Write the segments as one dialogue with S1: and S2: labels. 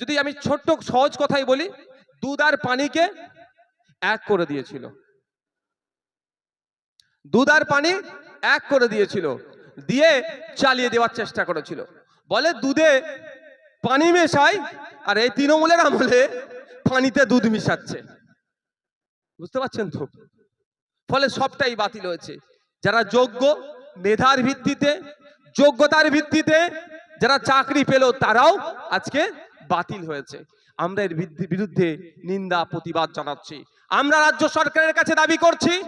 S1: যদি আমি ছোট্ট সহজ কথাই বলি, দুধ আর পানিকে এক করে দিয়েছিল। দুধ আর পানি এক করে দিয়েছিল, দিয়ে চালিয়ে দেওয়ার চেষ্টা করেছিল। বলে দুধে পানি মেশাই, আর এই তৃণমূলের আমলে পানিতে দুধ মিশাচ্ছে। বুঝতে পারছেন তো? ফলে সবটাই বাতিল হয়েছে। যারা যোগ্য মেধার ভিত্তিতে, যোগ্যতার ভিত্তিতে যারা চাকরি পেল, তারাও আজকে বাতিল হয়েছে। আমরা এর বিরুদ্ধে- নিন্দা, প্রতিবাদ জানাচ্ছি। আমরা রাজ্য সরকারের কাছে দাবি করছি,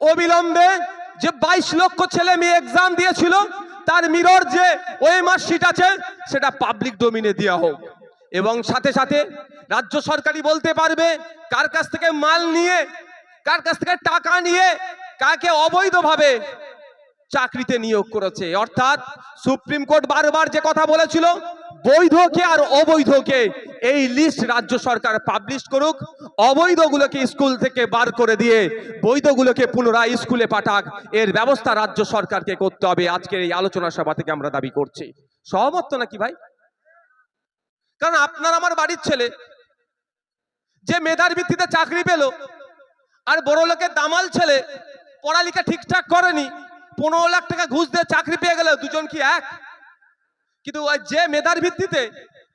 S1: অবিলম্বে যে বাইশ লক্ষ ছেলে মেয়ে এক্সাম দিয়েছিল, তার মিরর যে ওই মার্কশিট আছে, সেটা পাবলিক ডোমিনে দেওয়া হোক। এবং সাথে সাথে রাজ্য সরকারই বলতে পারবে, কার কাছ থেকে মাল নিয়ে, কার কাছ থেকে টাকা নিয়ে, কাকে অবৈধভাবে চাকরিতে নিয়োগ করেছে। অর্থাৎ সুপ্রিম কোর্ট বারবার যে কথা বলেছিল বৈধকে আর অবৈধকে এই লিস্ট রাজ্য সরকার পাবলিশ করুক, অবৈধগুলোকে স্কুল থেকে বার করে দিয়ে বৈধগুলোকে পুনরায় স্কুলে পাঠাক, এর ব্যবস্থা রাজ্য সরকারকে করতে হবে। আজকের এই আলোচনা সভা থেকে আমরা দাবি করছি। সহমত তো নাকি ভাই? কারণ আপনার আমার বাড়ির ছেলে, যে মেধার ভিত্তিতে চাকরি পেল, আর বড় লোকের দামাল ছেলে পড়ালেখা ঠিকঠাক করেনি, পনেরো লাখ টাকা ঘুষ দিয়ে চাকরি পেয়ে গেল, দুজন কি এক? কিন্তু ওই যে মেধার ভিত্তিতে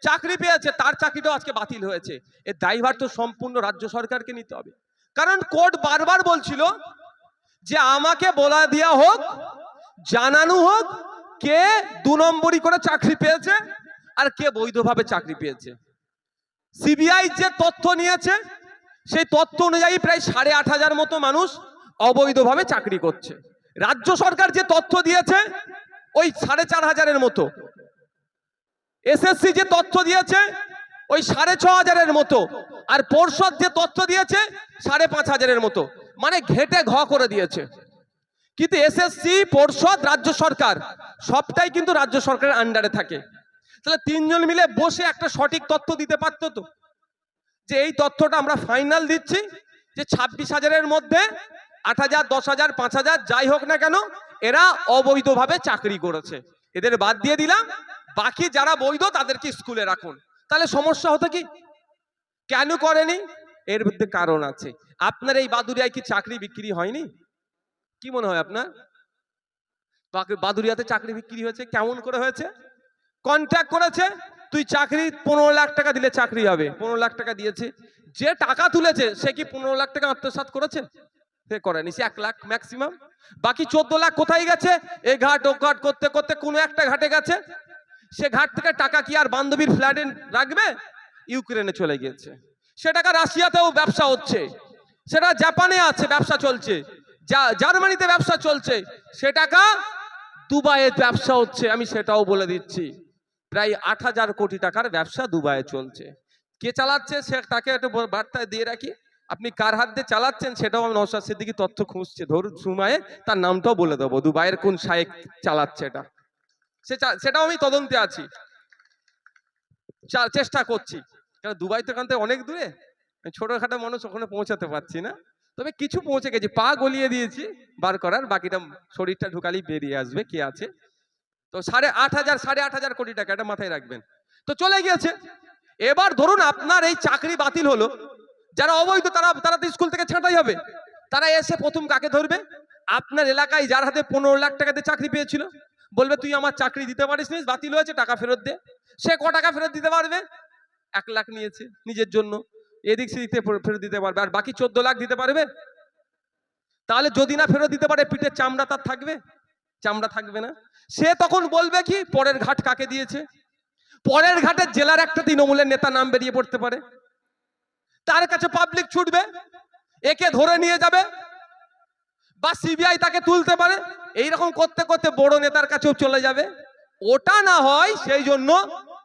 S1: চাকরি পেয়েছে, তার চাকরিটাও আজকে বাতিল হয়েছে। এর দায়ভার তো সম্পূর্ণ রাজ্য সরকারকে নিতে হবে। কারণ কোর্ট বারবার বলছিল যে আমাকে বলা দেওয়া হোক, জানানো হোক, কে দু নম্বরই করে চাকরি পেয়েছে আর কে বৈধভাবে চাকরি পেয়েছে। সিবিআই যে তথ্য নিয়েছে, সেই তথ্য অনুযায়ী প্রায় সাড়ে আট হাজার মতো মানুষ অবৈধভাবে চাকরি করছে। রাজ্য সরকার যে তথ্য দিয়েছে, ওই সাড়ে চার হাজারের মতো। এসএসসি যে তথ্য দিয়েছে, ওই সাড়ে ছ হাজারের মতো। আর পর্ষদ যে তথ্য দিয়েছে, সাড়ে পাঁচ হাজারের মতো। মানে ঘেটে ঘ করে দিয়েছে। কিন্তু এসএসসি পর্ষদ, রাজ্য সরকার, সবটাই কিন্তু রাজ্য সরকারের আন্ডারে থাকে। তাহলে তিনজন মিলে বসে একটা সঠিক তথ্য দিতে পারতো তো? যে এই তথ্যটা আমরা ফাইনাল দিচ্ছি, যে ছাব্বিশ হাজারের মধ্যে আট হাজার, দশ হাজার, পাঁচ হাজার, যাই হোক না কেন, এরা অবৈধভাবে চাকরি করেছে। এদের বাদ দিয়ে দিলাম বাকি যারা বৈধ তাদেরকে স্কুলে রাখুন। তাহলে সমস্যা হতো কি? কেন করেনি? এর মধ্যে কারণ আছে। আপনার এই বাদুরিয়ায় কি চাকরি বিক্রি হয়নি? কি মনে হয় আপনার? বাদুরিয়াতে চাকরি বিক্রি হয়েছে? কেমন করে হয়েছে? কন্ট্যাক্ট করেছে, তুই চাকরি পনেরো লাখ টাকা দিলে চাকরি হবে। পনেরো লাখ টাকা দিয়েছে। যে টাকা তুলেছে, সে কি পনেরো লাখ টাকা আত্মসাৎ করেছে? সে করেনি, সে এক লাখ ম্যাক্সিমাম বাকি চোদ্দ লাখ কোথায় গেছে? এ ঘাট, ও ঘাট করতে করতে কোনো একটা ঘাটে গেছে। সে ঘাট থেকে টাকা কি আর বান্ধবীর ফ্ল্যাটে রাখবে? ইউক্রেনে চলে গিয়েছে। সে টাকা রাশিয়াতেও ব্যবসা হচ্ছে। সেটা জাপানে আছে, ব্যবসা চলছে। জার্মানিতে ব্যবসা চলছে। সে টাকা দুবাইয়ে ব্যবসা হচ্ছে, আমি সেটাও বলে দিচ্ছি। প্রায় আট হাজার কোটি টাকার ব্যবসা দুবাইয়ে চলছে। কে চালাচ্ছে? সে তাকে একটু বার্তায় দিয়ে রাখি। আপনি কার হাত দিয়ে চালাচ্ছেন সেটাও আমি নৌসাদ সিদ্দিকি তথ্য খুঁজছে। ধরুন সুমায়ে তার নামটাও বলে দেবো। দুবাইয়ের কোন শায়েক চালাচ্ছে এটা। সেটাও আমি তদন্তে আছি। চেষ্টা করছি। কারণ দুবাই তো থেকে অনেক দূরে? ছোটখাটো মানুষ, ওখানে পৌঁছাতে পারছি না। তবে কিছু পৌঁছে গেছি। পা গলিয়ে দিয়েছি বার করার। বাকিটা শরীরটা ঢুকালেই বেরিয়ে আসবে কে আছে। তো সাড়ে আট হাজার, সাড়ে আট হাজার কোটি টাকা এটা মাথায় রাখবেন। তো চলে গিয়েছে। এবার ধরুন আপনার এই চাকরি বাতিল হলো। যারা অবৈধ, তারা তারা তো স্কুল থেকে ছাঁটাই হবে। তারা এসে প্রথম কাকে ধরবে? আপনার এলাকায় যার হাতে পনেরো লাখ টাকাতে চাকরি পেয়েছিল। বলবে, তুই আমার চাকরি দিতে পারিস নি, বাতিল হয়েছে, টাকা ফেরত দে। সে ক টাকা ফেরত দিতে পারবে? এক লাখ নিয়েছে নিজের জন্য। এদিক সেদিক ফেরত দিতে পারবে। আর বাকি চোদ্দ লাখ দিতে পারবে? তাহলে যদি না ফেরত দিতে পারে, পিঠের চামড়া তার থাকবে? চামড়া থাকবে না। সে তখন বলবে কি, পরের ঘাট কাকে দিয়েছে? পরের ঘাটের জেলার একটা তৃণমূলের নেতা নাম বেরিয়ে পড়তে পারে। তার কাছে পাবলিক ছুটবে। একে ধরে নিয়ে যাবে। বা সিবিআই তাকে তুলতে পারে এই রকম করতে করতে বড় নেতার কাছেও চলে যাবে। ওটা না হয় সেই জন্য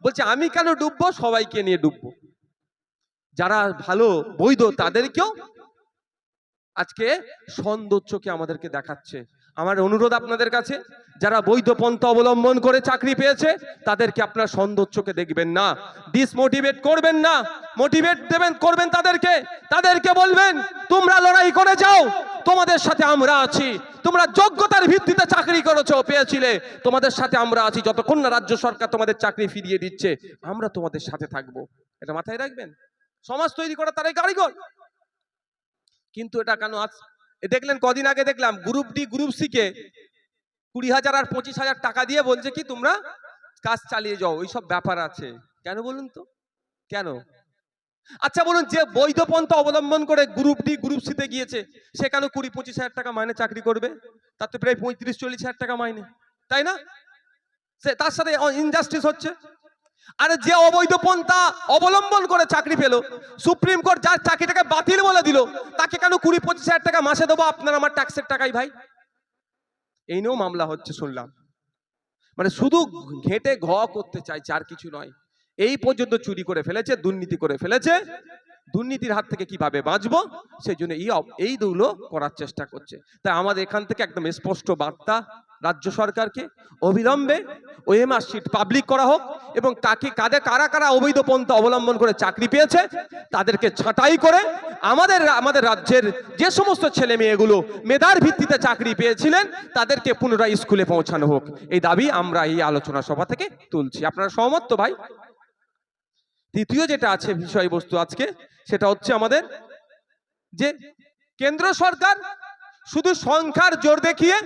S1: বলছে, আমি কেন ডুববো? সবাইকে নিয়ে ডুববো। যারা ভালো, বৈধ তাদেরকেও আজকে সৌন্দর্যকে আমাদেরকে দেখাচ্ছে। আমার অনুরোধ আপনাদের কাছে, যারা বৈধ পন্থা অবলম্বন করে চাকরি পেয়েছে, তাদেরকে আপনার সৌন্দর্যকে দেখবেন না। ডিসমোটিভেট করবেন না। মোটিভেট দেবেন, করবেন তাদেরকে। তাদেরকে বলবেন, তোমরা লড়াই করে যাও। তোমাদের সাথে আমরা আছি। তোমরা যোগ্যতার ভিত্তিতে চাকরি করেছ, পেয়েছিলে। তোমাদের সাথে আমরা আছি। যতক্ষণ না রাজ্য সরকার তোমাদের চাকরি ফিরিয়ে দিচ্ছে, আমরা তোমাদের সাথে থাকব। এটা মাথায় রাখবেন? সমাজ তৈরি করা তারাই কারিগর। কিন্তু এটা কেন আজ দেখলেন, কদিন আগে দেখলাম গ্রুপ ডি গ্রুপ সি কে কুড়ি হাজার আর পঁচিশ হাজার টাকা দিয়ে বলছে কি, তোমরা কাজ চালিয়ে যাও, ওইসব ব্যাপার আছে। কেন বলুন তো? কেন? আচ্ছা বলুন, যে বৈধ পন্থা অবলম্বন করে গ্রুপ ডি গ্রুপ সিতে গিয়েছে, সে কেন কুড়ি পঁচিশ হাজার টাকা মাইনে চাকরি করবে? তার তো প্রায় পঁয়ত্রিশ চল্লিশ হাজার টাকা মাইনে, তাই না? সে, তার সাথে ইনজাস্টিস হচ্ছে। আরে যে অবৈধ পন্থা অবলম্বন করে চাকরি পেল, সুপ্রিম কোর্ট যার চাকরিটাকে বাতিল বলে দিল, তাকে কেন কুড়ি পঁচিশ হাজার টাকা মাসে দেবো? আপনার আমার ট্যাক্সের টাকাই ভাই। এই নিয়েও মামলা হচ্ছে, শুনলাম। মানে শুধু ঘেটে ঘ করতে চাইছে, আর কিছু নয়। এই পর্যন্ত চুরি করে ফেলেছে, দুর্নীতি করে ফেলেছে। দুর্নীতির হাত থেকে কীভাবে বাঁচবো? সেই জন্য এই দুগুলো করার চেষ্টা করছে। তাই আমাদের এখান থেকে একদম স্পষ্ট বার্তা রাজ্য সরকারকে অবিলম্বে ওএমআর শিট পাবলিক করা হোক এবং তাকে কাদে কারা কারা অবৈধ পন্থা অবলম্বন করে চাকরি পেয়েছে তাদেরকে ছাঁটাই করে আমাদের আমাদের রাজ্যের যে সমস্ত ছেলে মেয়েগুলো মেধার ভিত্তিতে চাকরি পেয়েছিলেন তাদেরকে পুনরায় স্কুলে পৌঁছানো হোক। এই দাবি আমরা এই আলোচনা সভা থেকে তুলছি। আপনারা সহমত তো ভাই? তৃতীয় যেটা আছে বিষয়বস্তু আজকে, সেটা হচ্ছে আমাদের যে কেন্দ্র সরকার শুধু সংখ্যার জোর দেখিয়ে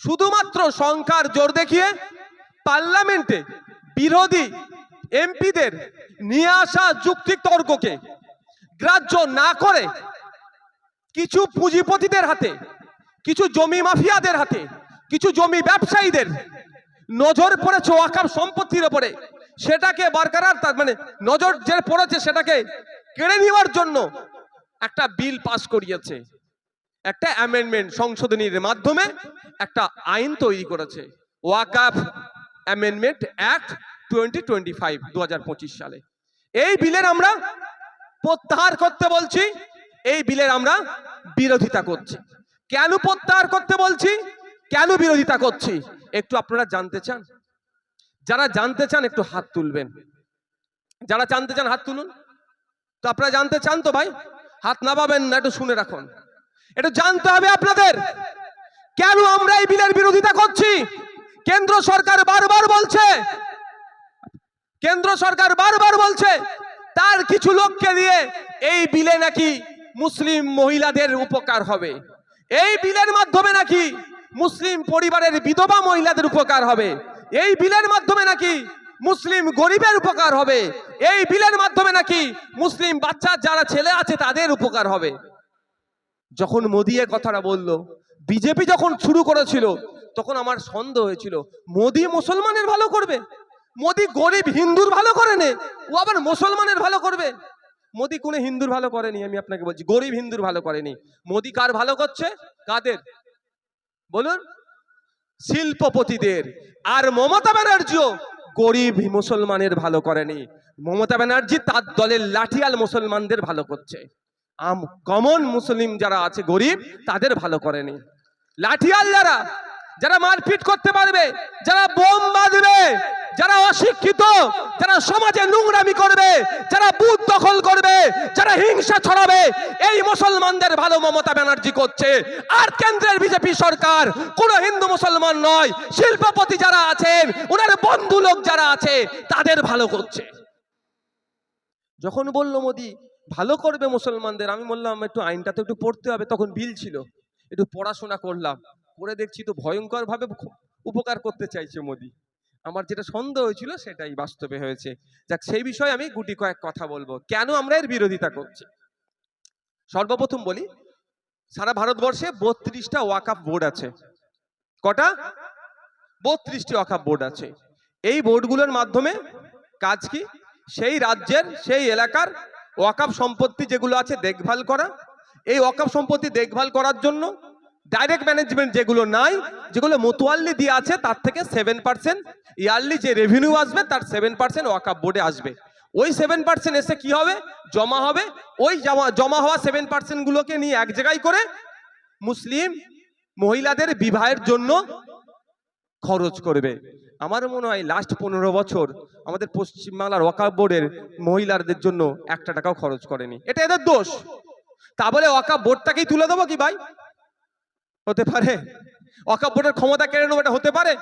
S1: শুধুমাত্র সংখ্যার জোর দেখিয়ে পার্লামেন্টে বিরোধী এমপিদের নিয়ে আসা যুক্তি তর্ককে গ্রাহ্য না করে কিছু পুঁজিপতিদের হাতে, কিছু জমি মাফিয়াদের হাতে, কিছু জমি ব্যবসায়ীদের নজর পড়েছে ওয়াকাব সম্পত্তির ওপরে। সেটাকে বরকরার তার মানে নজর যে পড়েছে সেটাকে কেড়ে নেওয়ার জন্য একটা বিল পাস করিয়েছে। একটা অ্যামেন্ডমেন্ট সংশোধনীর মাধ্যমে একটা আইন তৈরি করেছে। Waqf amendment act twenty twenty five দু হাজার পঁচিশ সালে। এই বিলের আমরা প্রত্যাহার করতে বলছি, এই বিলের আমরা বিরোধিতা করছি। কেন প্রত্যাহার করতে বলছি? কেন বিরোধিতা করছি? একটু আপনারা জানতে চান? যারা জানতে চান একটু হাত তুলবেন। যারা জানতে চান হাত তুলুন। তো আপনারা জানতে চান তো ভাই? হাত না পাবেন না, একটু শুনে রাখুন। একটু জানতে হবে আপনাদের। কেন আমরা এই বিলের বিরোধিতা করছি? কেন্দ্র সরকার বারবার বলছে, কেন্দ্র সরকার বারবার বলছে, তার কিছু লোককে দিয়ে এই বিলে নাকি মুসলিম মহিলাদের উপকার হবে। এই বিলের মাধ্যমে নাকি মুসলিম পরিবারের বিধবা মহিলাদের উপকার হবে। এই বিলের মাধ্যমে নাকি মুসলিম গরিবের উপকার হবে। এই বিলের মাধ্যমে নাকি মুসলিম বাচ্চার যারা ছেলে আছে, তাদের উপকার হবে। যখন মোদি এ কথাটা বলল, বিজেপি যখন শুরু করেছিল, তখন আমার সন্দেহ হয়েছিল, মোদি মুসলমানের ভালো করবে? মোদি গরিব হিন্দুর ভালো করে নে, ও আবার মুসলমানের ভালো করবে? মোদি কোনো হিন্দুর ভালো করেনি? আমি আপনাকে বলছি, গরিব হিন্দুর ভালো করেনি। মোদি কার ভালো করছে? কাদের? বলুন। শিল্পপতিদের। আর মমতা ব্যানার্জিও গরিব মুসলমানের ভালো করেনি। মমতা ব্যানার্জি তার দলের লাঠিয়াল মুসলমানদের ভালো করছে। কমন মুসলিম যারা আছে গরিব, তাদের ভালো করেনি লাঠিয়াল যারা যারা মারপিট করতে পারবে, যারা বোম বাঁধবে, যারা অশিক্ষিত, যারা সমাজে নোংরামি করবে, যারা বুথ দখল করবে, যারা হিংসা ছড়াবে, এই মুসলমানদের ভালো মমতা ব্যানার্জি করছে। আর কেন্দ্রের বিজেপি সরকার, কোন হিন্দু মুসলমান নয়, শিল্পপতি যারা আছেন, ওনার বন্ধু লোক যারা আছে, তাদের ভালো করছে। যখন বলল মোদি ভালো করবে মুসলমানদের। আমি বললাম, একটু আইনটা তো একটু পড়তে হবে। তখন বিল ছিল। একটু পড়াশোনা করলাম। করে দেখছি তো ভয়ঙ্কর ভাবে উপকার করতে চাইছে মোদি। আমার যেটা সন্দেহ হয়েছিল সেটাই বাস্তবে হয়েছে। যাক, সেই বিষয়ে আমি গুটি কয়েক কথা বলব। কেন আমরা এর বিরোধিতা করছি? সর্বপ্রথম বলি, সারা ভারতবর্ষে বত্রিশটা ওয়াকাফ বোর্ড আছে। কটা? বত্রিশটি ওয়াকাফ বোর্ড আছে। এই বোর্ডগুলোর মাধ্যমে কাজ কি? সেই রাজ্যের, সেই এলাকার ওয়াকাফ সম্পত্তি যেগুলো আছে দেখভাল করা। এই ওয়াকাফ সম্পত্তি দেখভাল করার জন্য ডাইরেক্ট ম্যানেজমেন্ট যেগুলো নাই, যেগুলো মতোয়াল্লি দিয়ে আছে, তার থেকে সেভেন পার্সেন্ট ইয়ারলি যে রেভিনিউ আসবে, তার সেভেন পার্সেন্ট ওয়াকাফ বোর্ডে আসবে। ওই সেভেন পার্সেন্ট এসে কি হবে? জমা হবে। ওই জমা জমা হওয়া সেভেন পার্সেন্ট গুলোকে নিয়ে এক জায়গায় করে মুসলিম মহিলাদের বিবাহের জন্য খরচ করবে। আমার মনে হয় লাস্ট পনেরো বছর আমাদের পশ্চিমবাংলার ওয়াকাফ বোর্ডের মহিলাদের জন্য একটা টাকাও খরচ করেনি। এটা এদের দোষ। তা বলে ওয়াকাফ বোর্ডটাকেই তুলে দেবো কি ভাই? হতে পারে। ওয়াকাফ বোর্ডের ক্ষমতা কেড়ে নেব এটা হতে পারে।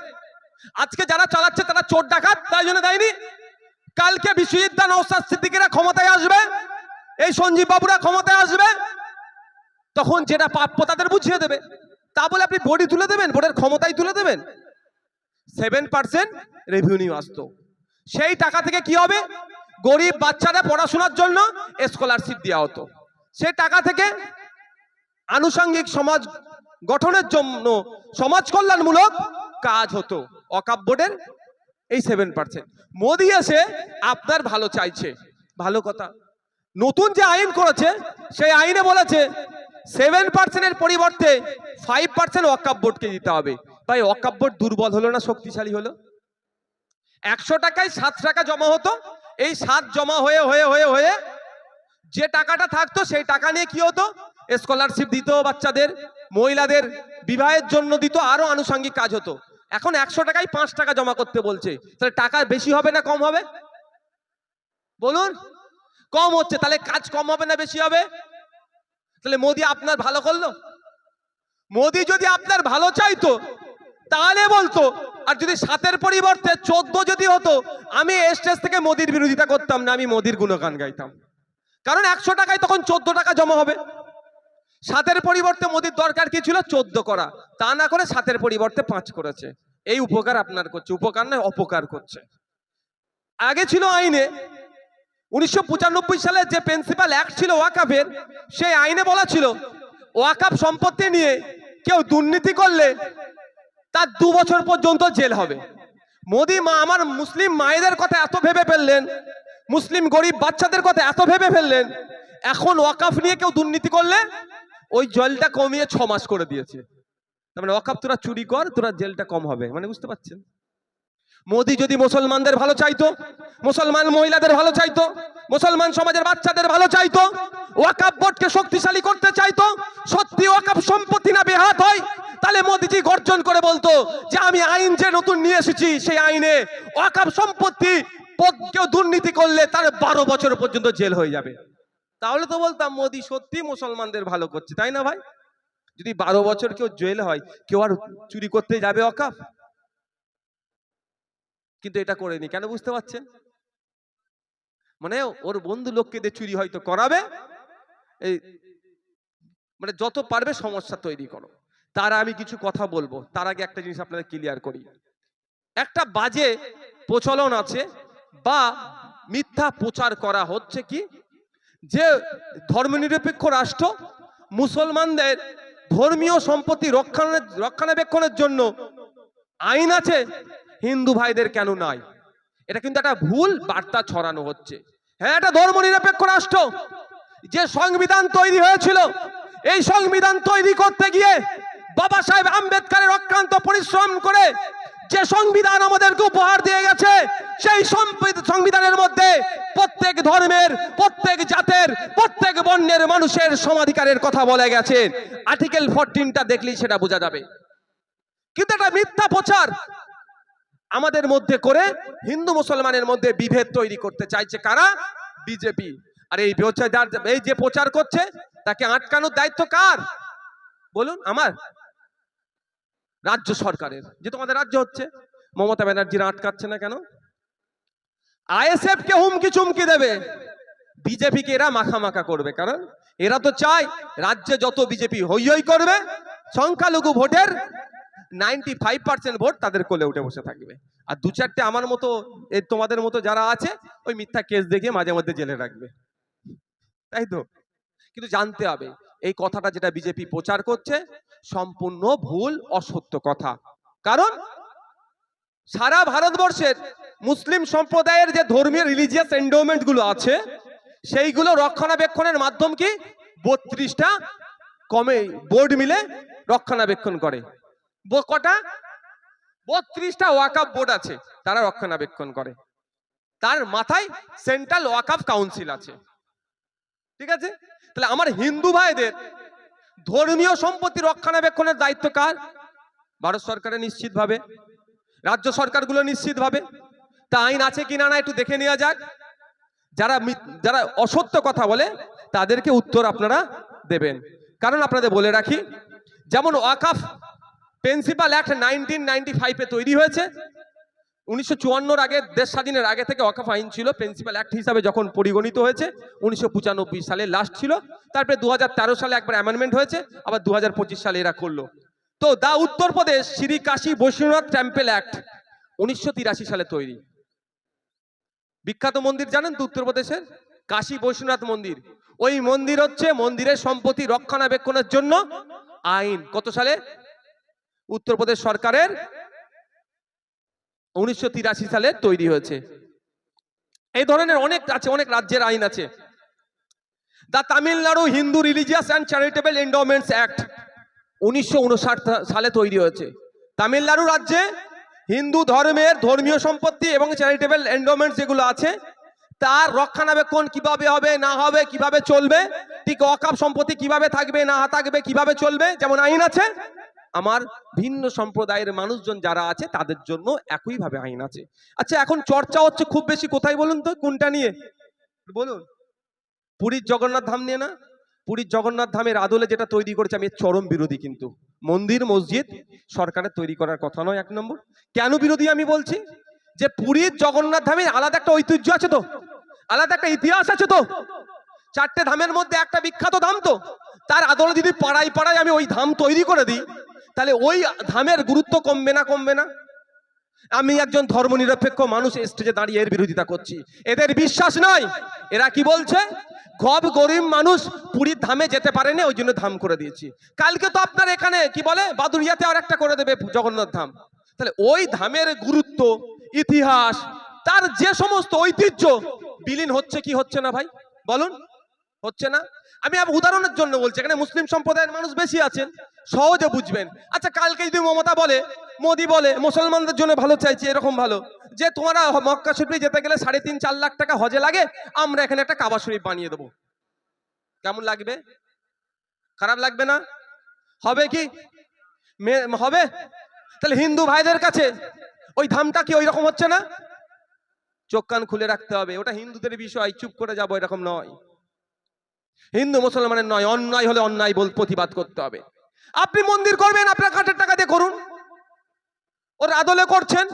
S1: আজকে যারা চালাচ্ছে তারা চোর ডাকাত, তাই জন্য দেয়নি। কালকে বিশ্বজিৎ নৌসাদ সিদ্দিকিরা ক্ষমতায় আসবে, এই সঞ্জীব বাবুরা ক্ষমতায় আসবে, তখন যেটা প্রাপ্য তাদের বুঝিয়ে দেবে। তা বলে আপনি বডি তুলে দেবেন? বোর্ডের ক্ষমতাই তুলে দেবেন? সেভেন পার্সেন্ট রেভিনিউ আসতো। সেই টাকা থেকে কি হবে? গরিব বাচ্চারা পড়াশোনার জন্য স্কলারশিপ দেওয়া হতো। সেই টাকা থেকে আনুষঙ্গিক সমাজ গঠনের জন্য সমাজ কল্যাণমূলক কাজ হতো। অকাপ বোর্ডের এই সেভেন পার্সেন্ট মোদি এসে আপনার ভালো চাইছে। ভালো কথা। নতুন যে আইন করেছে, সেই আইনে বলেছে সেভেন পার্সেন্টের পরিবর্তে ফাইভ পার্সেন্ট ওয়াকাপ বোর্ডকে দিতে হবে। তাই বোর্ড দুর্বল হলো না, শক্তিশালী হলো? একশো টাকায় সাত টাকা জমা হতো, এই সাত জমা হয়ে হয়ে হয়ে হয়ে যে টাকাটা থাকতো সেই টাকা নিয়ে কি হতো? স্কলারশিপ দিত বাচ্চাদের, মহিলাদের, বিবাহের জন্য দিত, আরও আনুষঙ্গিক কাজ হতো। এখন একশো টাকায় পাঁচ টাকা জমা করতে বলছে। তাহলে টাকা বেশি হবে না কম হবে? বলুন, কম হচ্ছে, তাহলে কাজ কম হবে না বেশি হবে? তাহলে মোদি আপনার ভালো করল? মোদি যদি আপনার ভালো চাইতো তাহলে বলতো, আর যদি সাতের পরিবর্তে চোদ্দ যদি হতো, আমি স্টেজ থেকে মোদির বিরোধিতা করতাম না, আমি মোদির গুণগান গাইতাম। কারণ একশো টাকায় তখন চোদ্দ টাকা জমা হবে। সাতের পরিবর্তে মোদির দরকার কি ছিল? চোদ্দ করা। তা না করে সাতের পরিবর্তে পাঁচ করেছে। এই উপকার আপনার করছে, উপকার নয়, অপকার করছে। আগে ছিল আইনে, উনিশশো পঁচানব্বই সালে যে প্রিন্সিপাল অ্যাক্ট ছিল ওয়াকাফের, সেই আইনে বলা ছিল, ওয়াকাফ সম্পত্তি নিয়ে কেউ দুর্নীতি করলে তার দু বছর পর্যন্ত জেল হবে। মোদি মা, আমার মুসলিম মায়েদের কথা এত ভেবে ফেললেন, মুসলিম গরিব বাচ্চাদের কথা এত ভেবে ফেললেন, এখন ওয়াকাফ নিয়ে কেউ দুর্নীতি করলে ওই জলটা কমিয়ে ছ মাস করে দিয়েছে। তার মানে ওয়াকাফ, তোরা চুরি কর, তোরা জেলটা কম হবে। মানে বুঝতে পারছেন? মোদি যদি মুসলমানদের ভালো চাইতো, মুসলমান মহিলাদের ভালো চাইতো মুসলমান সমাজের বাচ্চাদের ভালো চাইতো, ওয়াকাফ বোর্ডকে শক্তিশালী করতে চাইতো, সত্যি ওয়াকাফ সম্পত্তি না বেহাত হয়, তাহলে মোদিজি গর্জন করে বলতো যে আমি আইন যে নতুন নিয়ে এসেছি, সেই আইনে ওয়াকাফ সম্পত্তি কেউ দুর্নীতি করলে তার বারো বছর পর্যন্ত জেল হয়ে যাবে। তাহলে তো বলতাম, মোদি সত্যি মুসলমানদের ভালো করছে, তাই না ভাই? যদি বারো বছর কেউ জেল হয়, কেউ আর চুরি করতে যাবে অকাফ কিন্তু এটা করেনি, কেন বুঝতে পারছেন? মানে ওর বন্ধু লোককে দিয়ে চুরি হয়তো করাবে। এই মানে যত পারবে সমস্যা তৈরি করো। তার আমি কিছু কথা বলব। তার আগে একটা জিনিস আপনাদের ক্লিয়ার করি। একটা বাজে প্রচলন আছে বা মিথ্যা প্রচার করা হচ্ছে কি? যে ধর্মনিরপেক্ষ রাষ্ট্র মুসলমানদের ধর্মীয় সম্পত্তি রক্ষণা, রক্ষণাবেক্ষণের জন্য আইন আছে, হিন্দু ভাইদের কেন নাই? এটা কিন্তু একটা ভুল বার্তা ছড়ানো হচ্ছে। হ্যাঁ এটা ধর্মনিরপেক্ষ রাষ্ট্র। যে সংবিধান তৈরি হয়েছিল, এই সংবিধান তৈরি করতে গিয়ে বাবা সাহেব আম্বেদকারের অক্রান্ত পরিশ্রম করে যে সংবিধান আমাদেরকে উপহার দিয়ে গেছে, সেই সংবিধানের মধ্যে প্রত্যেক ধর্মের, প্রত্যেক জাতের, প্রত্যেক বর্ণের মানুষের সমাধিকারের কথা বলে গেছে। আর্টিকেল ফোরটিনটা দেখলেই সেটা বোঝা যাবে। কিন্তু এটা মিথ্যা প্রচার আমাদের মধ্যে করে হিন্দু মুসলমানের মধ্যে বিভেদ তৈরি করতে চাইছে কারা? বিজেপি। আর এই এই যে প্রচার করছে, তাকে আটকানোর দায়িত্ব কার? বলুন আমার। রাজ্য সরকারের। যে তোমাদের রাজ্য হচ্ছে, মমতা ব্যানার্জিরা আটকাচ্ছে না কেন? আইএসএফ কে হুমকি চুমকি দেবে। বিজেপিকে এরা মাখা মাখা করবে। কারণ এরা তো চায় রাজ্যে যত বিজেপি হই হই করবে, সংখ্যালঘু ভোটের নাইনটি ফাইভ পার্সেন্ট ভোট তাদের কোলে উঠে বসে থাকবে। আর দু চারটে আমার মতো তোমাদের মতো যারা আছে, ওই মিথ্যা কেস দেখে মাঝে মধ্যে জেলে রাখবে। তাই তো? কিন্তু জানতে হবে, এই কথাটা যেটা বিজেপি প্রচার করছে, সম্পূর্ণ ভুল, অসত্য কথা। কারণ সারা ভারতবর্ষের মুসলিম সম্প্রদায়ের যে ধর্মীয় রিলিজিয়াস এন্ডোমেন্টগুলো আছে, সেইগুলো রক্ষণাবেক্ষণের মাধ্যম কি? বত্রিশটা কমে বোর্ড মিলে রক্ষণাবেক্ষণ করে। কটা? বত্রিশটা ওয়াকাফ বোর্ড আছে, তারা রক্ষণাবেক্ষণ করে। তার মাথায় সেন্ট্রাল ওয়াকাফ কাউন্সিল আছে। ঠিক আছে? তাহলে আমার হিন্দু ভাইদের ধর্মীয় সম্পত্তি রক্ষণাবেক্ষণের দায়িত্ব কার? ভারত সরকারের নিশ্চিতভাবে, রাজ্য সরকারগুলো নিশ্চিতভাবে। তা আইন আছে কিনা না একটু দেখে নেওয়া যাক। যারা যারা অসত্য কথা বলে, তাদেরকে উত্তর আপনারা দেবেন। কারণ আপনাদের বলে রাখি, যেমন ওয়াকাফ প্রিন্সিপাল অ্যাক্ট নাইনটিন নাইনটি ফাইভে তৈরি হয়েছে। উনিশশো চুয়ান্নর আগে, দেশ স্বাধীনের আগে থেকে ওয়াকফ আইন ছিল। প্রিন্সিপাল অ্যাক্ট হিসাবে যখন পরিগণিত হয়েছে, উনিশশো পঁচানব্বই সালে লাস্ট ছিল। তারপরে দু হাজার তেরো সালে একবার অ্যামেন্ডমেন্ট হয়েছে, আবার দু হাজার পঁচিশ সালে এরা করল। তো the Uttar Pradesh Shri Kashi Vishwanath temple act উনিশশো তিরাশি সালে তৈরি। বিখ্যাত মন্দির জানেন তো উত্তরপ্রদেশের? কাশী বৈশ্বনাথ মন্দির। ওই মন্দির হচ্ছে মন্দিরের সম্পত্তি রক্ষণাবেক্ষণের জন্য আইন। কত সালে? উত্তরপ্রদেশ সরকারের উনিশশো তিরাশি সালে তৈরি হয়েছে। এই ধরনের অনেক আছে, অনেক রাজ্যের আইন আছে। The Tamil Nadu Hindu religious and charitable endowments act উনিশশো উনষাট সালে তৈরি হয়েছে। তামিলনাড়ু রাজ্যে হিন্দু ধর্মের ধর্মীয় সম্পত্তি এবং চ্যারিটেবল এন্ডোমেন্টস যেগুলো আছে, তার রক্ষণাবেক্ষণ কীভাবে হবে, না হবে, কীভাবে চলবে, ঠিক অকাপ সম্পত্তি কীভাবে থাকবে, না থাকবে, কীভাবে চলবে, যেমন আইন আছে আমার ভিন্ন সম্প্রদায়ের মানুষজন যারা আছে, তাদের জন্য একইভাবে আইন আছে। আচ্ছা এখন চর্চা হচ্ছে খুব বেশি। কোথায় বলুন তো? কোনটা নিয়ে? বলুন। পুরীর জগন্নাথ ধাম নিয়ে না? পুরীর জগন্নাথ ধামের আদলে যেটা তৈরি করেছে, আমি চরম বিরোধী কিন্তু। মন্দির, মসজিদ সরকারের তৈরি করার কথা নয় এক নম্বর। কেন বিরোধী আমি বলছি? যে পুরীর জগন্নাথ ধামে আলাদা একটা ঐতিহ্য আছে তো। আলাদা একটা ইতিহাস আছে তো। চারটে ধামের মধ্যে একটা বিখ্যাত ধাম তো। তার আদলে যদি পাড়ায় পাড়ায় আমি ওই ধাম তৈরি করে দিই তাহলে ওই ধামের গুরুত্ব কমবে না কমবে না? আমি একজন ধর্মনিরপেক্ষ মানুষ স্টেজে দাঁড়িয়ে এর বিরোধিতা করছি। এদের বিশ্বাস নয়। এরা কি বলছে? গব গরিব মানুষ পুরীর ধামে যেতে পারেনি, ওই জন্য ধাম করে দিয়েছি। কালকে তো আপনার এখানে, কি বলে? বাদুরিয়াতে আর একটা করে দেবে জগন্নাথ ধাম। তাহলে ওই ধামের গুরুত্ব, ইতিহাস, তার যে সমস্ত ঐতিহ্য, বিলীন হচ্ছে কি হচ্ছে না ভাই? বলুন, হচ্ছে না? আমি উদাহরণের জন্য বলছি, এখানে মুসলিম সম্প্রদায়ের মানুষ বেশি আছেন, সহজে বুঝবেন। আচ্ছা কালকে যদি মমতা বলে, মোদি বলে, মুসলমানদের জন্য ভালো চাইছি, এরকম ভালো। যে তোমরা মক্কা শরীফে যেতে গেলে সাড়ে তিন, চার লাখ টাকা হজে লাগে, আমরা এখানে একটা কাবা শরীফ বানিয়ে দেবো। কেমন লাগবে? খারাপ লাগবে না? হবে কি? হবে? তাহলে হিন্দু ভাইদের কাছে ওই ধামটা কি ওই রকম হচ্ছে না? চোখ কান খুলে রাখতে হবে, ওটা হিন্দুদের বিষয়, চুপ করে যাব, এরকম নয়। হিন্দু মুসলমানের নয়, অন্যায় হলে অন্যায় বল, প্রতিবাদ করতে হবে। আপনি মন্দির করবেন, আপনার কাঠের টাকা দিয়ে করুন। ওর আদলে করছেন।